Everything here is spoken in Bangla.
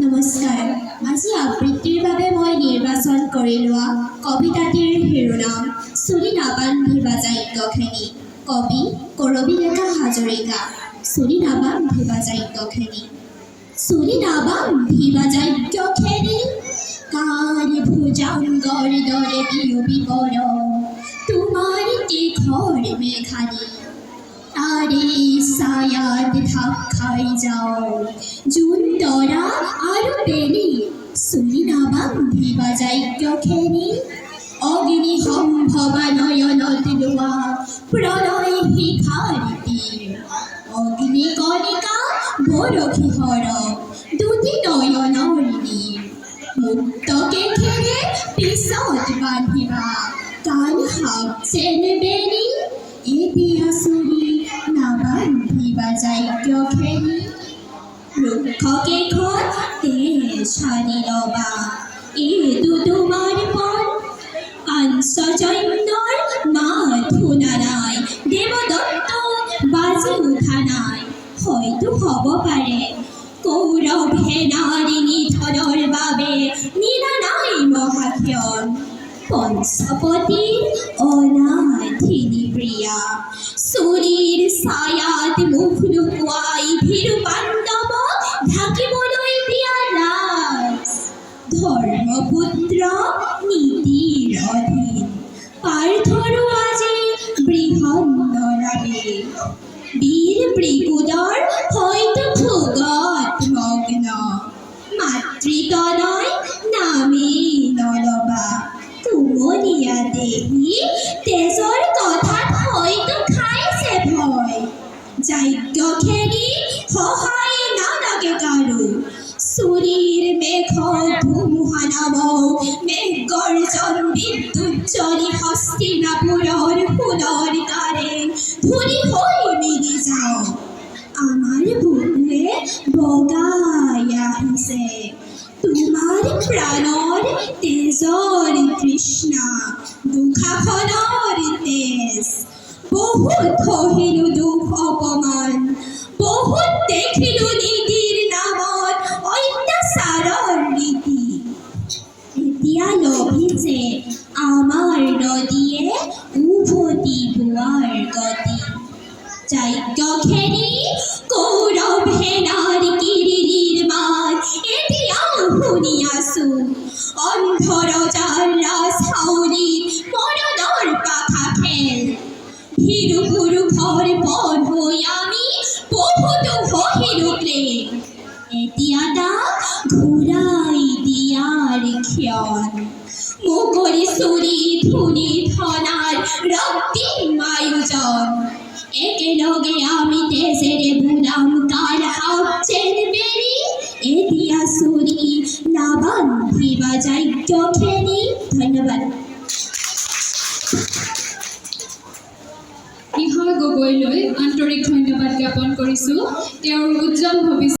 নমস্কাৰ। আজি আবৃত্তিৰ বাবে মই নিৰ্বাচন কৰি লোৱা কবিতাটিৰ শিৰোনাম চুলি নাবান্ধিবা যাজ্ঞখেনি কবি কৰবী ডেকা হাজৰিকা, চুলি নাবান্ধিবা যাজ্ঞখেনি চুলি নাবান্ধিবা যাজ্ঞখেনি কাৰ ভুজাংগৰ দৰে বিয়বি বৰ তোমাৰ তীখৰ মেঘানী তাৰে ছায়াত ঢাক খাই যাওঁ। জোন তৰা আৰু বেলি চুলি নাবান্ধিবা যাজ্ঞখেনি অগ্নি সম্ভৱা নয়নত লোৱা প্ৰণয় শিখাৰীতি অগ্নি কণিকা বৰশী সৰ দুটি নয়নৰ নীৰ মুক্তকে খেৰে পিছত বান্ধিবা কাণ সাপ যেন বেলি এতিয়া চুলি নাবান্ধিবা যাজ্ঞখেনি বৃক্ষকেইখন তেজ সানি ল'বা এইটো তোমাৰ পণ কাঞ্চজন্যৰ মাত শুনা নাই দেৱদত্ত বাজি উঠা নাই হয়তো হ'ব পাৰে কৌৰৱ সেনাৰী নিধনৰ বাবে নীলা নাই মহাক্ষণ পঞ্চপতিৰ অনাথিনী প্ৰিয়া চুৰিৰ ছায়াত মুখ লুকুৱাই ভীৰু পাণ্ডৱক ঢাকিবলৈ দিয়া লাজ ধৰ্মপুত্ৰ নীতিৰ অধীন পাৰ্থৰো আজি নৰাবে বীৰ ব্ৰিগুদৰ হয়তো ভোগত মগ্ন মাতৃতনয় নামেই নলবা। কুমলীয়া দেহী তেজৰ কথাত হয়তো খাইছে ভয়। সহায় মেঘত ধুমুহা নামক মেঘ গৰ্জন বিদ্যুৎ ফুলৰ তাৰে ধূলি মিলি যাওঁ আমাৰ বুকুৱে বগাই আহিছে। তোমাৰ প্ৰাণৰ তেজৰ তৃষ্ণা দুখাখনৰ তেজ অপমান নীতি। এতিয়া লভিছে আমাৰ নদীয়ে উভতি বোৱাৰ গতি। যাজ্ঞখেনি কৌৰৱ সেনাৰ দিয়াৰ ক্ষণ মুকলি চুৰি ধুনি ধনাৰ ৰক্তিম আয়োজন একেলগে আমি তেজেৰে বুলাম, তার তাৰ হাত যেন বেৰি এতিয়া চুৰি নাবান্ধিবা যাজ্ঞখেনি ধন্যবাদ। নিহা গগৈলৈ আন্তৰিক ধন্যবাদ জ্ঞাপন কৰিছোঁ। তেওঁৰ উজ্জ্বল ভৱিষ্যত